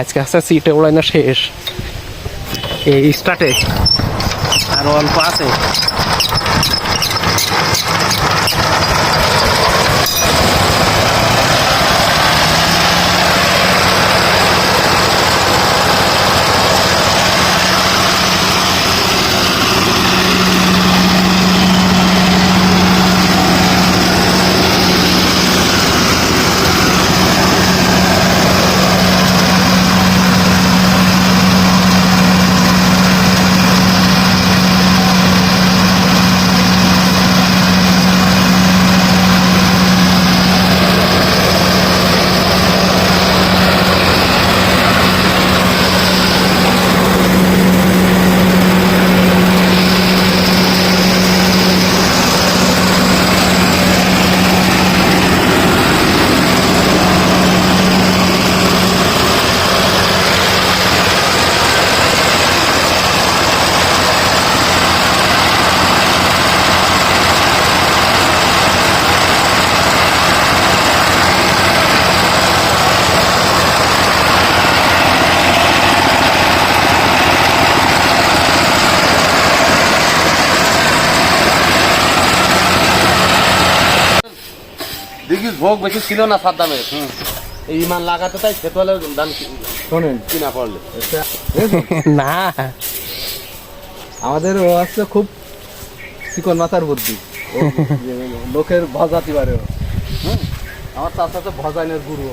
আজকে আসতে সিটে না শেষ। এই স্টার্টে আরও অল্প আছে। দেখিস ভোগ বেশি ছিল না সাদ্দামের এই ইমান লাগাতে তাই খেতে হলে দান শোনেন। কিনা পড়লে। না। আমাদের ও আসছে খুব চিকন মাথার বুদ্ধি। লোকের ভজাতি পারে হুম? আমার তার সাথে ভজাইনের গুরু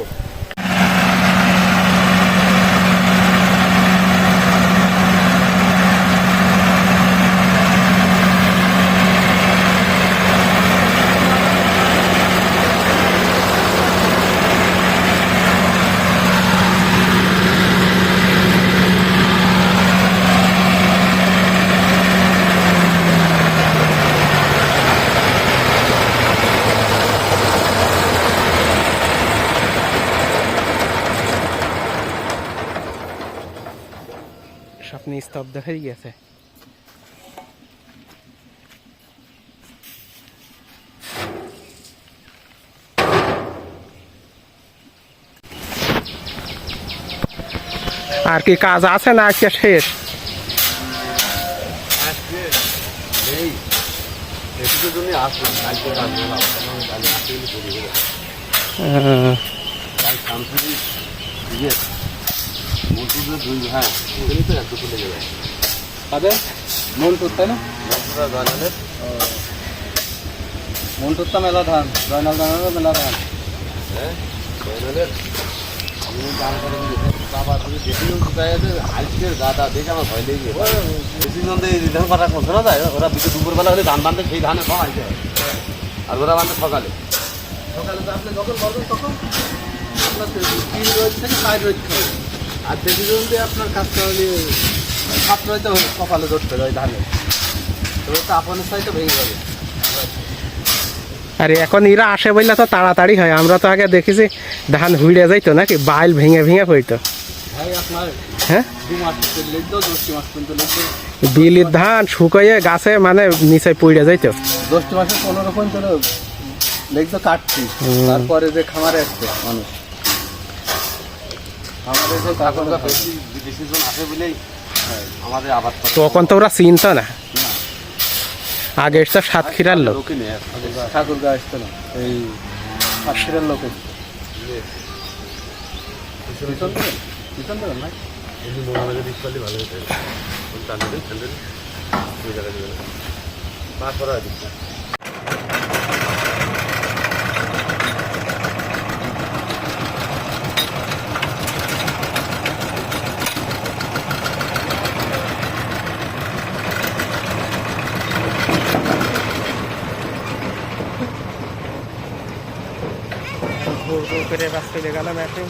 ও। স্বপ্নে স্তব্ধ হয়ে গেছে আর কি কাজ আছে না আজকে শেষ নেই এটুকুর জন্য আসলাম কালকে রাত বলা কালকে আসলে করি বলে আহ, ইয়ে দুই হ্যাঁ ওখানে তো এক দুপুর লেগে তাদের? মন্টুর তাই না? মন্টুরা জয়নালের। মন্টুর তো মেলা ধান জয়নাল ধানেরও মেলা ধান। হ্যাঁ জয়নালের। আমি গান করে বাবা তুমি দেখি কোথায় আছে আজকের গাদা দেখে আমার ভয় লেগে গেছে। বেশি নন্দে এই ধান পাটা করছে না তাই ওরা বিকেল দুপুরবেলা হলে ধান বাঁধতে সেই ধানে সব আসবে আর ওরা বাঁধতে সকালে। সকালে তো আপনি যখন বলবেন তখন আপনার তিন রোদ থেকে চার আর বেশি জলদি আপনার কাজটা হলে সাত রোদে কপালে ধরতে হয় ধানে তো তো আপনার সাইডে ভেঙে যাবে। আর এখন এরা আসে বললে তো তাড়াতাড়ি হয়। আমরা তো আগে দেখেছি ধান হুইড়ে যাইতো নাকি বাইল ভেঙে ভেঙে পড়তো। হ্যাঁ? বিলির ধান শুকাইয়ে গাছে মানে নিচে পড়ে যাইতো। দশটি মাসে পনেরো পর্যন্ত লিখতো কাটছি। তারপরে যে খামারে আসছে মানুষ। খামারে যে এখনকার বেশি আসে বলেই আমাদের আবাদ তখন তো ওরা চিনতো না আগে এসতো সাতক্ষীরার লোক লোকই নেই ঠাকুর গা আসতো না এই সাতক্ষীরার লোক এসছে। পিছন ওই টানতে দিন টানতে দিন ওই জায়গায় দিবে না পাঁচ করা দিচ্ছে ভোর ভোর করে রাস্তায় গেলাম এখন